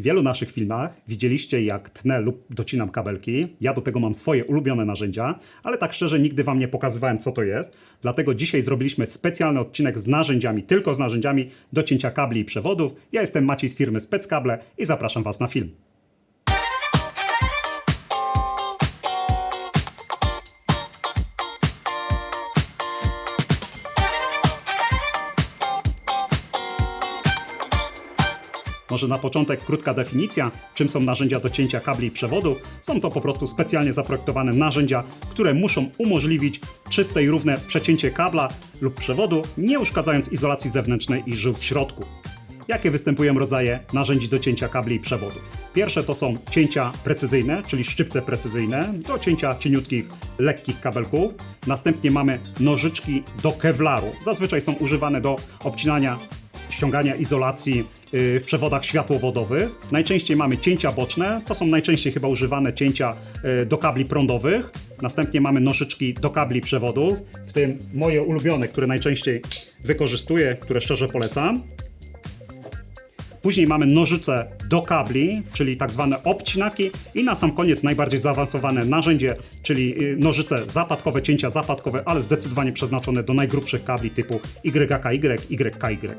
W wielu naszych filmach widzieliście, jak tnę lub docinam kabelki. Ja do tego mam swoje ulubione narzędzia, ale tak szczerze nigdy Wam nie pokazywałem, co to jest. Dlatego dzisiaj zrobiliśmy specjalny odcinek z narzędziami, tylko z narzędziami do cięcia kabli i przewodów. Ja jestem Maciej z firmy Speckable i zapraszam Was na film. Może na początek krótka definicja, czym są narzędzia do cięcia kabli i przewodów. Są to po prostu specjalnie zaprojektowane narzędzia, które muszą umożliwić czyste i równe przecięcie kabla lub przewodu, nie uszkadzając izolacji zewnętrznej i żył w środku. Jakie występują rodzaje narzędzi do cięcia kabli i przewodów? Pierwsze to są cięcia precyzyjne, czyli szczypce precyzyjne do cięcia cieniutkich, lekkich kabelków. Następnie mamy nożyczki do kevlaru. Zazwyczaj są używane do obcinania ściągania izolacji w przewodach światłowodowych. Najczęściej mamy cięcia boczne, to są najczęściej chyba używane cięcia y, do kabli prądowych. Następnie mamy nożyczki do kabli przewodów, w tym moje ulubione, które najczęściej wykorzystuję, które szczerze polecam. Później mamy nożyce do kabli, czyli tak zwane obcinaki i na sam koniec najbardziej zaawansowane narzędzie, czyli y, nożyce zapadkowe, cięcia zapadkowe, ale zdecydowanie przeznaczone do najgrubszych kabli typu YKY, YKY.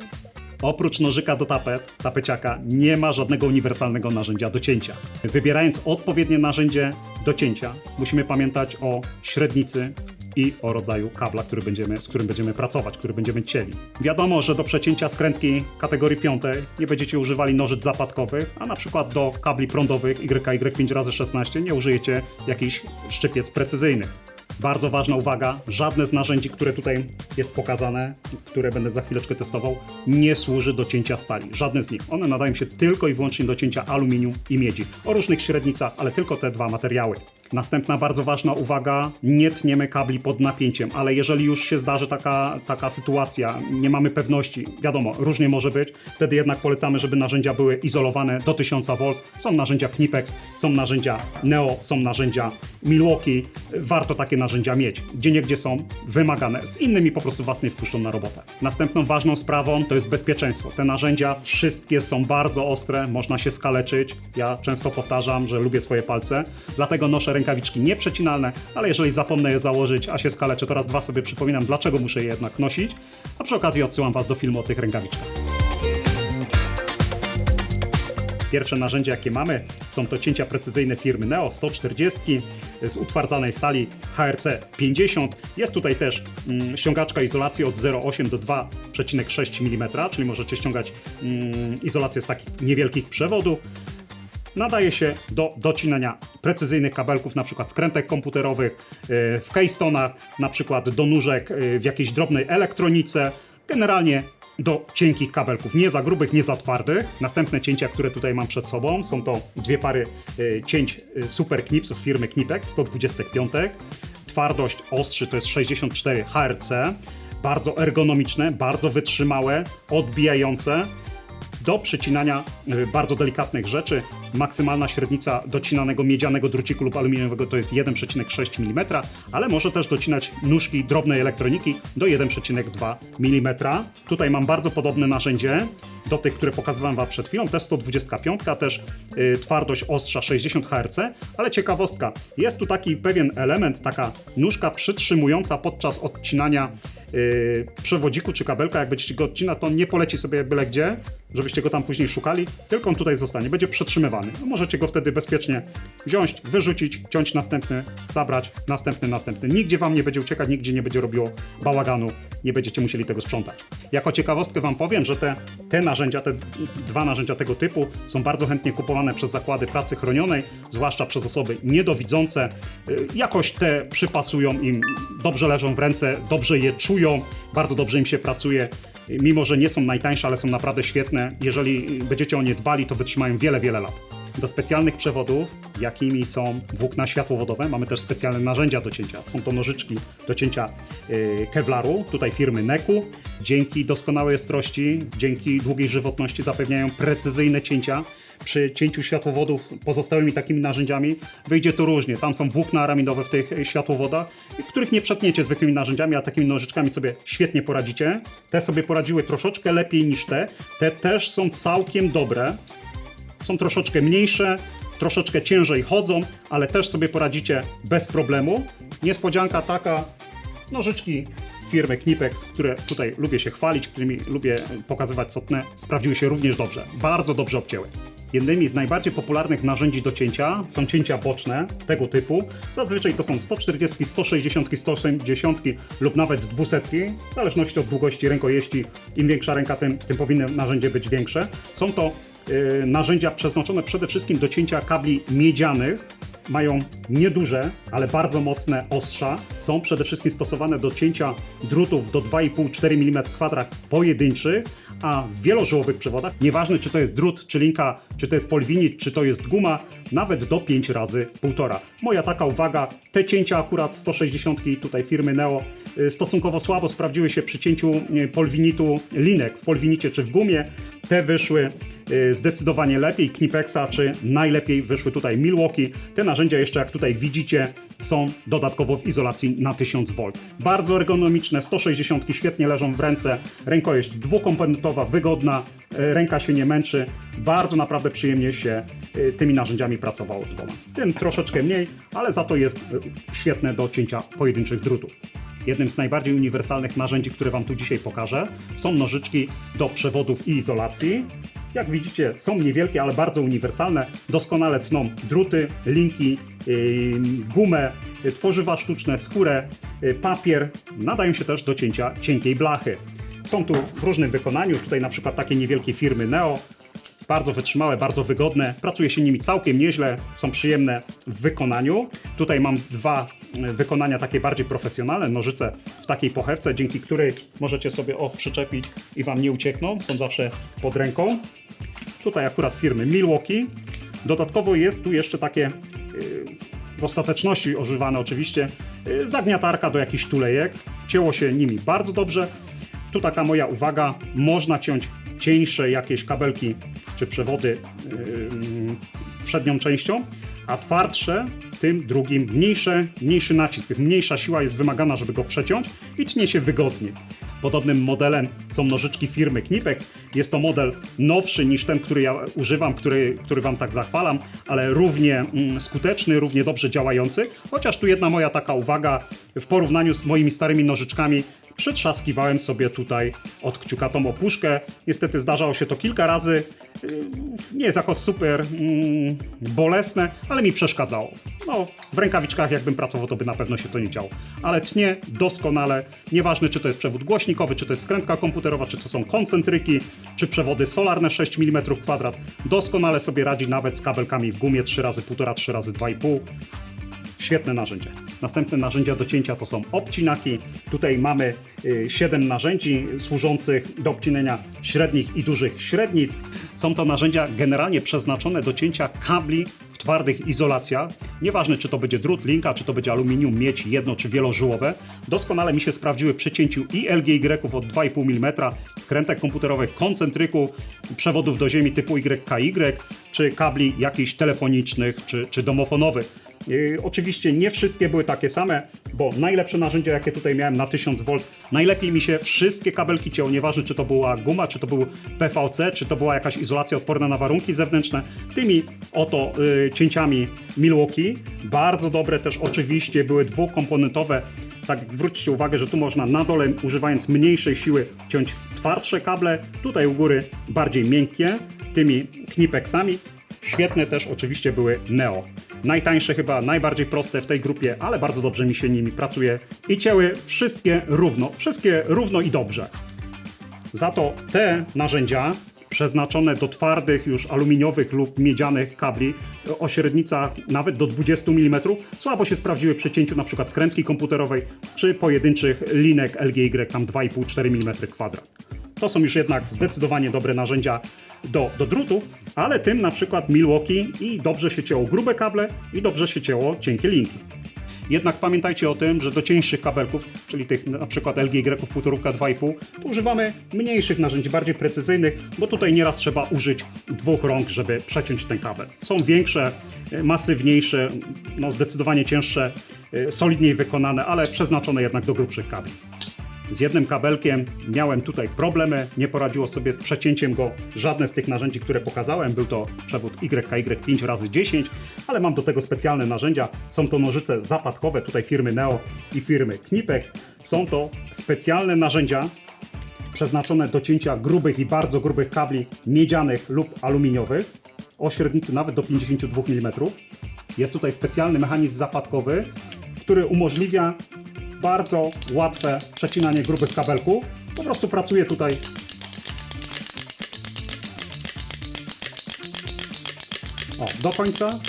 Oprócz nożyka do tapet, tapeciaka, nie ma żadnego uniwersalnego narzędzia do cięcia. Wybierając odpowiednie narzędzie do cięcia, musimy pamiętać o średnicy i o rodzaju kabla, który będziemy, z którym będziemy pracować, który będziemy cieli. Wiadomo, że do przecięcia skrętki kategorii piątej nie będziecie używali nożyc zapadkowych, a na przykład do kabli prądowych YKY 5x16 nie użyjecie jakichś szczypiec precyzyjnych. Bardzo ważna uwaga, żadne z narzędzi, które tutaj jest pokazane, które będę za chwileczkę testował, nie służy do cięcia stali. Żadne z nich. One nadają się tylko i wyłącznie do cięcia aluminium i miedzi. O różnych średnicach, ale tylko te dwa materiały. Następna bardzo ważna uwaga, nie tniemy kabli pod napięciem, ale jeżeli już się zdarzy taka, taka sytuacja, nie mamy pewności, wiadomo, różnie może być, wtedy jednak polecamy, żeby narzędzia były izolowane do 1000 V. Są narzędzia Knipex, są narzędzia Neo, są narzędzia Milwaukee. Warto takie narzędzia mieć. Gdzie niegdzie są wymagane, z innymi po prostu was nie wpuszczą na robotę. Następną ważną sprawą to jest bezpieczeństwo. Te narzędzia wszystkie są bardzo ostre, można się skaleczyć. Ja często powtarzam, że lubię swoje palce, dlatego noszę rękawiczki nieprzecinalne, ale jeżeli zapomnę je założyć, a się skaleczę, to raz dwa sobie przypominam, dlaczego muszę je jednak nosić, a przy okazji odsyłam was do filmu o tych rękawiczkach. Pierwsze narzędzia, jakie mamy, są to cięcia precyzyjne firmy Neo 140 z utwardzanej stali HRC 50. Jest tutaj też mm, ściągaczka izolacji od 0,8 do 2,6 mm, czyli możecie ściągać mm, izolację z takich niewielkich przewodów. Nadaje się do docinania precyzyjnych kabelków, na przykład skrętek komputerowych, yy, w keystone'ach, na przykład do nóżek yy, w jakiejś drobnej elektronice. Generalnie do cienkich kabelków, nie za grubych, nie za twardych. Następne cięcia, które tutaj mam przed sobą, są to dwie pary y, cięć super knipsów firmy Knipex 125. Twardość ostrzy to jest 64 HRC. Bardzo ergonomiczne, bardzo wytrzymałe, odbijające do przycinania y, bardzo delikatnych rzeczy. Maksymalna średnica docinanego miedzianego druciku lub aluminiowego to jest 1,6 mm, ale może też docinać nóżki drobnej elektroniki do 1,2 mm. Tutaj mam bardzo podobne narzędzie do tych, które pokazywałem Wam przed chwilą, też 125, też y, twardość ostrza 60 Hz, ale ciekawostka, jest tu taki pewien element, taka nóżka przytrzymująca podczas odcinania yy, przewodziku czy kabelka, jak będziecie go odcinać, to on nie poleci sobie byle gdzie, żebyście go tam później szukali, tylko on tutaj zostanie, będzie przetrzymywany. No, możecie go wtedy bezpiecznie wziąć, wyrzucić, ciąć następny, zabrać, następny, następny. Nigdzie wam nie będzie uciekać, nigdzie nie będzie robiło bałaganu, nie będziecie musieli tego sprzątać. Jako ciekawostkę wam powiem, że te, te narzędzia, te dwa narzędzia tego typu są bardzo chętnie kupowane przez zakłady pracy chronionej, zwłaszcza przez osoby niedowidzące. Yy, Jakoś te przypasują im, dobrze leżą w ręce, dobrze je czują, bardzo dobrze im się pracuje mimo że nie są najtańsze, ale są naprawdę świetne. Jeżeli będziecie o nie dbali, to wytrzymają wiele, wiele lat. Do specjalnych przewodów, jakimi są włókna światłowodowe, mamy też specjalne narzędzia do cięcia. Są to nożyczki do cięcia yy, kevlaru, tutaj firmy Neku. Dzięki doskonałej ostrości, dzięki długiej żywotności zapewniają precyzyjne cięcia. Przy cięciu światłowodów pozostałymi takimi narzędziami wyjdzie to różnie. Tam są włókna araminowe w tych y, światłowodach, których nie przetniecie zwykłymi narzędziami, a takimi nożyczkami sobie świetnie poradzicie. Te sobie poradziły troszeczkę lepiej niż te. Te też są całkiem dobre. Są troszeczkę mniejsze, troszeczkę ciężej chodzą, ale też sobie poradzicie bez problemu. Niespodzianka taka, nożyczki firmy Knipex, które tutaj lubię się chwalić, którymi lubię pokazywać co tnę, sprawdziły się również dobrze. Bardzo dobrze obcięły. Jednymi z najbardziej popularnych narzędzi do cięcia są cięcia boczne tego typu. Zazwyczaj to są 140, 160, 180 lub nawet 200, w zależności od długości rękojeści. Im większa ręka, tym, tym powinno narzędzie być większe. Są to y, narzędzia przeznaczone przede wszystkim do cięcia kabli miedzianych, mają nieduże, ale bardzo mocne ostrza. Są przede wszystkim stosowane do cięcia drutów do 2,5-4 mm kwadrat pojedynczych, a w wielożyłowych przewodach, nieważne czy to jest drut, czy linka, czy to jest polwinit, czy to jest guma, nawet do 5 razy 1,5. Moja taka uwaga, te cięcia akurat 160 tutaj firmy Neo y, stosunkowo słabo sprawdziły się przy cięciu y, polwinitu linek w polwinicie czy w gumie. Te wyszły zdecydowanie lepiej Knipexa, czy najlepiej wyszły tutaj Milwaukee. Te narzędzia jeszcze jak tutaj widzicie są dodatkowo w izolacji na 1000 V. Bardzo ergonomiczne, 160 świetnie leżą w ręce, rękojeść dwukomponentowa, wygodna, y, ręka się nie męczy, bardzo naprawdę przyjemnie się y, tymi narzędziami pracowało dwoma. Tym troszeczkę mniej, ale za to jest y, świetne do cięcia pojedynczych drutów. Jednym z najbardziej uniwersalnych narzędzi, które Wam tu dzisiaj pokażę, są nożyczki do przewodów i izolacji. Jak widzicie, są niewielkie, ale bardzo uniwersalne. Doskonale tną druty, linki, yy, gumę, yy, tworzywa sztuczne, skórę, yy, papier. Nadają się też do cięcia cienkiej blachy. Są tu w różnym wykonaniu. Tutaj na przykład takie niewielkie firmy Neo. Bardzo wytrzymałe, bardzo wygodne. Pracuje się nimi całkiem nieźle, są przyjemne w wykonaniu. Tutaj mam dwa wykonania takie bardziej profesjonalne, nożyce w takiej pochewce, dzięki której możecie sobie o przyczepić i wam nie uciekną. Są zawsze pod ręką. Tutaj akurat firmy Milwaukee. Dodatkowo jest tu jeszcze takie yy, w ostateczności używane oczywiście yy, zagniatarka do jakichś tulejek. Cięło się nimi bardzo dobrze. Tu taka moja uwaga, można ciąć cieńsze jakieś kabelki czy przewody yy, przednią częścią, a twardsze tym drugim mniejsze, mniejszy nacisk, jest mniejsza siła jest wymagana, żeby go przeciąć i tnie się wygodnie. Podobnym modelem są nożyczki firmy Knipex. Jest to model nowszy niż ten, który ja używam, który, który Wam tak zachwalam, ale równie mm, skuteczny, równie dobrze działający. Chociaż tu jedna moja taka uwaga, w porównaniu z moimi starymi nożyczkami, przytrzaskiwałem sobie tutaj od kciuka tą opuszkę. Niestety zdarzało się to kilka razy. Yy, Nie jest jakoś super mm, bolesne, ale mi przeszkadzało. No, w rękawiczkach jakbym pracował, to by na pewno się to nie działo. Ale tnie doskonale. Nieważne, czy to jest przewód głośnikowy, czy to jest skrętka komputerowa, czy to są koncentryki, czy przewody solarne 6 mm kwadrat. Doskonale sobie radzi nawet z kabelkami w gumie 3 razy 1,5, 3 razy 2,5. Świetne narzędzie. Następne narzędzia do cięcia to są obcinaki. Tutaj mamy 7 narzędzi służących do obcinania średnich i dużych średnic. Są to narzędzia generalnie przeznaczone do cięcia kabli w twardych izolacjach. Nieważne czy to będzie drut, linka, czy to będzie aluminium, miedź, jedno czy wielożyłowe. Doskonale mi się sprawdziły przy cięciu i LGY od 2,5 mm, skrętek komputerowych, koncentryków, przewodów do ziemi typu YKY, czy kabli jakichś telefonicznych, czy, czy domofonowych. Yy, oczywiście nie wszystkie były takie same, bo najlepsze narzędzia, jakie tutaj miałem na 1000 V, najlepiej mi się wszystkie kabelki cięło, nieważne czy to była guma, czy to był PVC, czy to była jakaś izolacja odporna na warunki zewnętrzne. Tymi oto yy, cięciami Milwaukee, bardzo dobre też oczywiście były dwukomponentowe. Tak, zwróćcie uwagę, że tu można na dole, używając mniejszej siły, ciąć twardsze kable, tutaj u góry bardziej miękkie, tymi knipexami. Świetne też oczywiście były Neo. Najtańsze chyba, najbardziej proste w tej grupie, ale bardzo dobrze mi się nimi pracuje i cięły wszystkie równo, wszystkie równo i dobrze. Za to te narzędzia przeznaczone do twardych już aluminiowych lub miedzianych kabli o średnicach nawet do 20 mm słabo się sprawdziły przy cięciu przykład skrętki komputerowej czy pojedynczych linek LGY tam 2,5-4 mm kwadrat. To są już jednak zdecydowanie dobre narzędzia do, do drutu, ale tym na przykład Milwaukee i dobrze się cięło grube kable i dobrze się cięło cienkie linki. Jednak pamiętajcie o tym, że do cieńszych kabelków, czyli tych na przykład LGY półtorówka 2,5, to używamy mniejszych narzędzi, bardziej precyzyjnych, bo tutaj nieraz trzeba użyć dwóch rąk, żeby przeciąć ten kabel. Są większe, e, masywniejsze, no zdecydowanie cięższe, e, solidniej wykonane, ale przeznaczone jednak do grubszych kabli. Z jednym kabelkiem miałem tutaj problemy, nie poradziło sobie z przecięciem go żadne z tych narzędzi, które pokazałem. Był to przewód YKY5 razy 10 ale mam do tego specjalne narzędzia. Są to nożyce zapadkowe, tutaj firmy Neo i firmy Knipex. Są to specjalne narzędzia, przeznaczone do cięcia grubych i bardzo grubych kabli miedzianych lub aluminiowych o średnicy nawet do 52 mm. Jest tutaj specjalny mechanizm zapadkowy, który umożliwia bardzo łatwe przecinanie grubych kabelków. Po prostu pracuje tutaj o, do końca,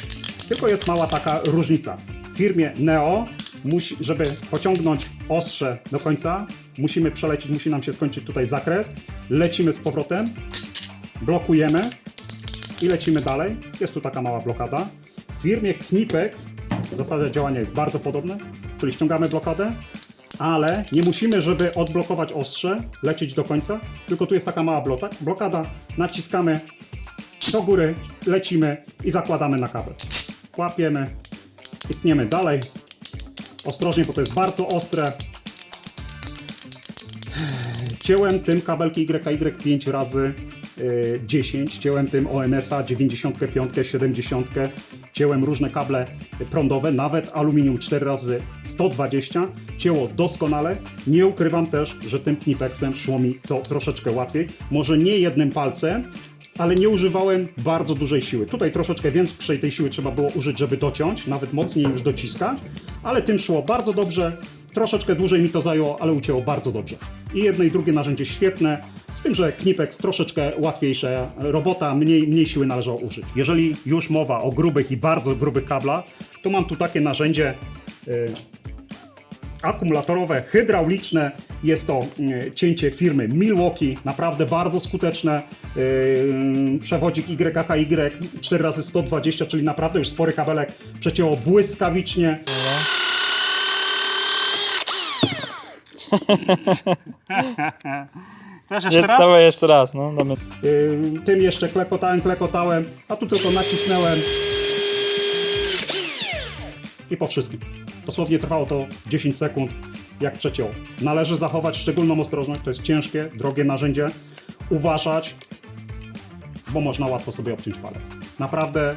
tylko jest mała taka różnica. W firmie Neo, musi, żeby pociągnąć ostrze do końca, musimy przelecieć, musi nam się skończyć tutaj zakres. Lecimy z powrotem, blokujemy i lecimy dalej. Jest tu taka mała blokada. W firmie Knipex zasada działania jest bardzo podobna, czyli ściągamy blokadę, ale nie musimy, żeby odblokować ostrze, lecieć do końca, tylko tu jest taka mała blokada, naciskamy do góry, lecimy i zakładamy na kabel. Łapiemy i tniemy dalej. Ostrożnie, bo to jest bardzo ostre. Cięłem tym kabelki YKY 5 razy y, 10, cięłem tym ONS-a 95, 70, cięłem różne kable prądowe, nawet aluminium 4 razy 120, cięło doskonale. Nie ukrywam też, że tym knipexem szło mi to troszeczkę łatwiej. Może nie jednym palcem, ale nie używałem bardzo dużej siły. Tutaj troszeczkę większej tej siły trzeba było użyć, żeby dociąć, nawet mocniej już dociskać, ale tym szło bardzo dobrze. Troszeczkę dłużej mi to zajęło, ale ucięło bardzo dobrze. I jedno i drugie narzędzie świetne, z tym, że Knipex troszeczkę łatwiejsza robota, mniej, mniej siły należało użyć. Jeżeli już mowa o grubych i bardzo grubych kablach, to mam tu takie narzędzie, y, akumulatorowe, hydrauliczne. Jest to y, cięcie firmy Milwaukee, naprawdę bardzo skuteczne. Yy, przewodzik YKY 4 razy 120 czyli naprawdę już spory kabelek przecięło błyskawicznie. Chcesz Nie, dawaj jeszcze raz, no damy. Yy, tym jeszcze klekotałem, klekotałem, a tu tylko nacisnąłem i po wszystkim. Dosłownie trwało to 10 sekund, jak przeciął. Należy zachować szczególną ostrożność, to jest ciężkie, drogie narzędzie. Uważać, bo można łatwo sobie obciąć palec. Naprawdę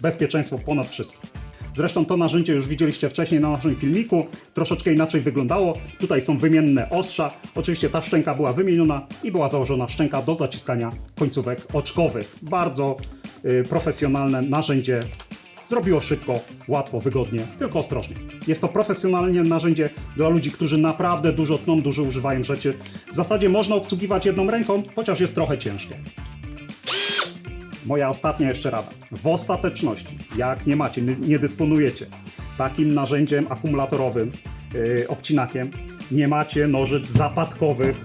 bezpieczeństwo ponad wszystko. Zresztą to narzędzie już widzieliście wcześniej na naszym filmiku, troszeczkę inaczej wyglądało. Tutaj są wymienne ostrza. Oczywiście ta szczęka była wymieniona i była założona szczęka do zaciskania końcówek oczkowych. Bardzo y, profesjonalne narzędzie. Zrobiło szybko, łatwo, wygodnie, tylko ostrożnie. Jest to profesjonalne narzędzie dla ludzi, którzy naprawdę dużo tną, dużo używają rzeczy. W zasadzie można obsługiwać jedną ręką, chociaż jest trochę ciężkie. Moja ostatnia jeszcze rada. W ostateczności, jak nie macie, nie- dysponujecie takim narzędziem akumulatorowym, yy, obcinakiem, nie macie nożyc zapadkowych,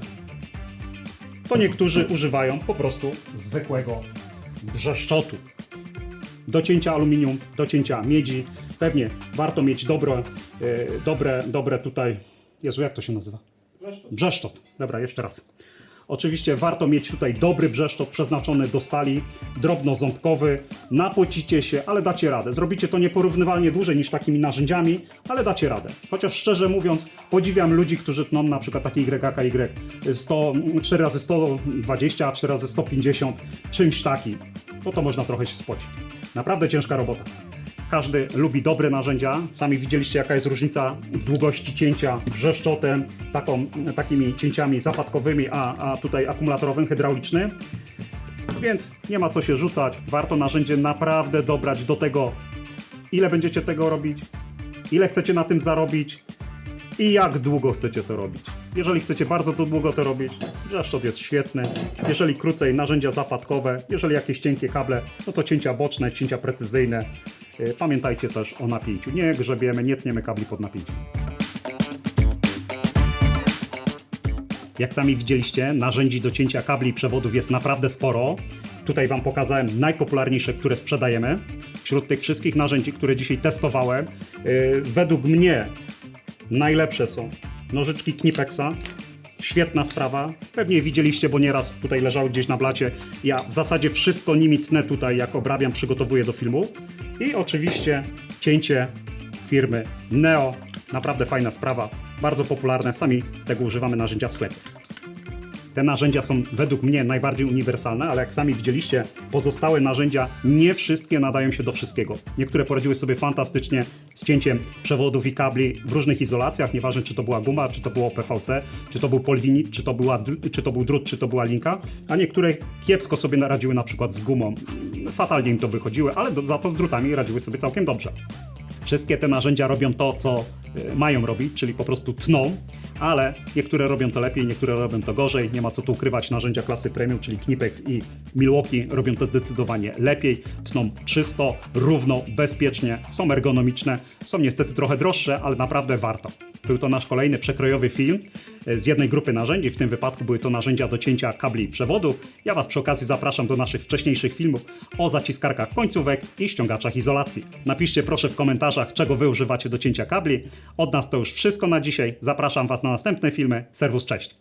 to niektórzy używają po prostu zwykłego brzeszczotu. Do cięcia aluminium, do cięcia miedzi. Pewnie warto mieć dobre, yy, dobre, dobre tutaj. Jezu, jak to się nazywa? Brzeszczot. Dobra, jeszcze raz. Oczywiście warto mieć tutaj dobry brzeszczot przeznaczony do stali, drobnoząbkowy, napocicie się, ale dacie radę. Zrobicie to nieporównywalnie dłużej niż takimi narzędziami, ale dacie radę. Chociaż szczerze mówiąc, podziwiam ludzi, którzy tną na przykład takie YKY 100, 4 razy 120, 4 razy 150, czymś takim. Bo to można trochę się spocić. Naprawdę ciężka robota. Każdy lubi dobre narzędzia. Sami widzieliście, jaka jest różnica w długości cięcia brzeszczotem, taką, takimi cięciami zapadkowymi, a, a tutaj akumulatorowym, hydraulicznym. Więc nie ma co się rzucać. Warto narzędzie naprawdę dobrać do tego, ile będziecie tego robić, ile chcecie na tym zarobić i jak długo chcecie to robić. Jeżeli chcecie bardzo długo to robić, brzeszczot jest świetny. Jeżeli krócej, narzędzia zapadkowe. Jeżeli jakieś cienkie kable, no to cięcia boczne, cięcia precyzyjne. Yy, Pamiętajcie też o napięciu. Nie grzebiemy, nie tniemy kabli pod napięciem. Jak sami widzieliście, narzędzi do cięcia kabli i przewodów jest naprawdę sporo. Tutaj Wam pokazałem najpopularniejsze, które sprzedajemy. Wśród tych wszystkich narzędzi, które dzisiaj testowałem, yy, według mnie najlepsze są nożyczki Knipexa. Świetna sprawa. Pewnie widzieliście, bo nieraz tutaj leżały gdzieś na blacie. Ja w zasadzie wszystko nimi tnę tutaj, jak obrabiam, przygotowuję do filmu. I oczywiście cięcie firmy Neo. Naprawdę fajna sprawa. bardzo popularne, sami tego używamy narzędzia w sklepie. Te narzędzia są według mnie najbardziej uniwersalne, ale jak sami widzieliście, pozostałe narzędzia nie wszystkie nadają się do wszystkiego. Niektóre poradziły sobie fantastycznie z cięciem przewodów i kabli w różnych izolacjach, nieważne czy to była guma, czy to było PVC, czy to był polwinit, czy to, czy to był drut, czy to była linka, a niektóre kiepsko sobie radziły na przykład z gumą. Fatalnie im to wychodziły, ale do, za to z drutami radziły sobie całkiem dobrze. Wszystkie te narzędzia robią to, co y, mają robić, czyli po prostu tną, ale niektóre robią to lepiej, niektóre robią to gorzej. Nie ma co tu ukrywać. Narzędzia klasy premium, czyli Knipex i Milwaukee robią to zdecydowanie lepiej. Tną czysto, równo, bezpiecznie, są ergonomiczne, są niestety trochę droższe, ale naprawdę warto. Był to nasz kolejny przekrojowy film e, z jednej grupy narzędzi. W tym wypadku były to narzędzia do cięcia kabli i przewodów. Ja Was przy okazji zapraszam do naszych wcześniejszych filmów o zaciskarkach końcówek i ściągaczach izolacji. Napiszcie proszę w komentarzach, czego Wy używacie do cięcia kabli. Od nas to już wszystko na dzisiaj. Zapraszam Was na następne filmy. Serwus, cześć!